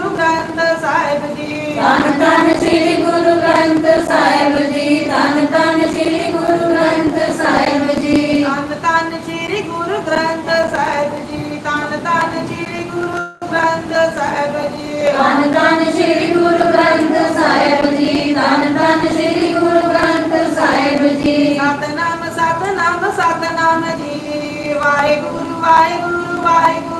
ਗੁਰੂ ਗ੍ਰੰਥ ਸਾਹਿਬ ਜੀ। ਧੰਨ ਧੰਨ ਸ੍ਰੀ ਗੁਰੂ ਗ੍ਰੰਥ ਸਾਹਿਬ ਜੀ ਧੰਨ ਧੰਨ ਸ੍ਰੀ ਗੁਰੂ ਗ੍ਰੰਥ ਸਾਹਿਬ ਜੀ। ਧੰਨ ਧੰਨ ਸ੍ਰੀ ਗੁਰੂ ਗ੍ਰੰਥ ਸਾਹਿਬ ਜੀ ਧੰਨ ਧੰਨ ਸ੍ਰੀ ਗੁਰੂ ਗ੍ਰੰਥ ਸਾਹਿਬ ਜੀ। ਧੰਨ ਧੰਨ ਸ੍ਰੀ ਗੁਰੂ ਗ੍ਰੰਥ ਸਾਹਿਬ ਜੀ ਧੰਨ ਧੰਨ ਸ੍ਰੀ ਗੁਰੂ ਗ੍ਰੰਥ ਸਾਹਿਬ ਜੀ। ਸਤਨਾਮ ਸਤਨਾਮ ਸਤਨਾਮ ਜੀ। ਵਾਹਿਗੁਰੂ ਵਾਹਿਗੁਰੂ ਵਾਹਿਗੁਰੂ।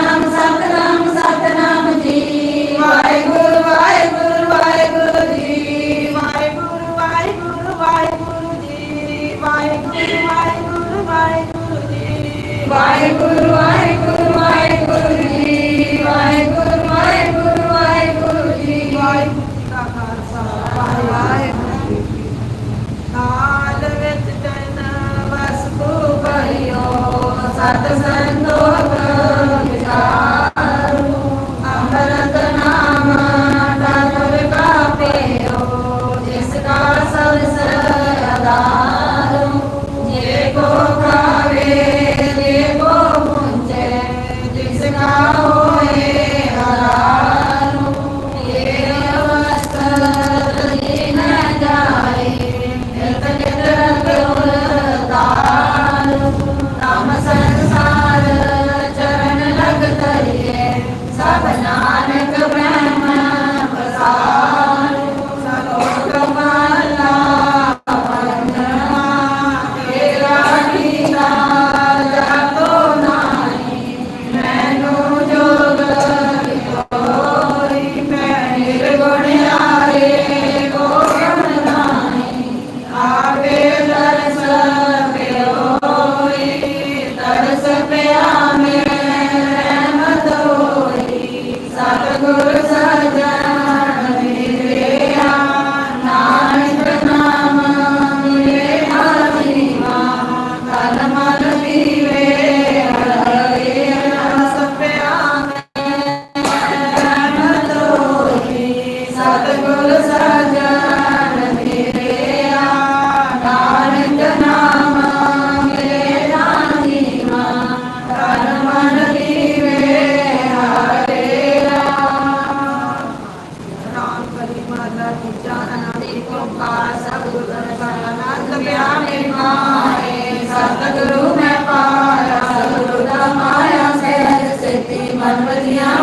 ਅਨੰਦ ਬਿਆਨੇ ਮਾਏ ਸਤਿਗੁਰੂ ਮੈਂ ਪਾਇਆ ਸਤਿਗੁਰੂ ਦਾ ਮਾਇਆ ਸਹਿਜ ਸਿੱਧੀ ਮਨ ਵਜੀਆਂ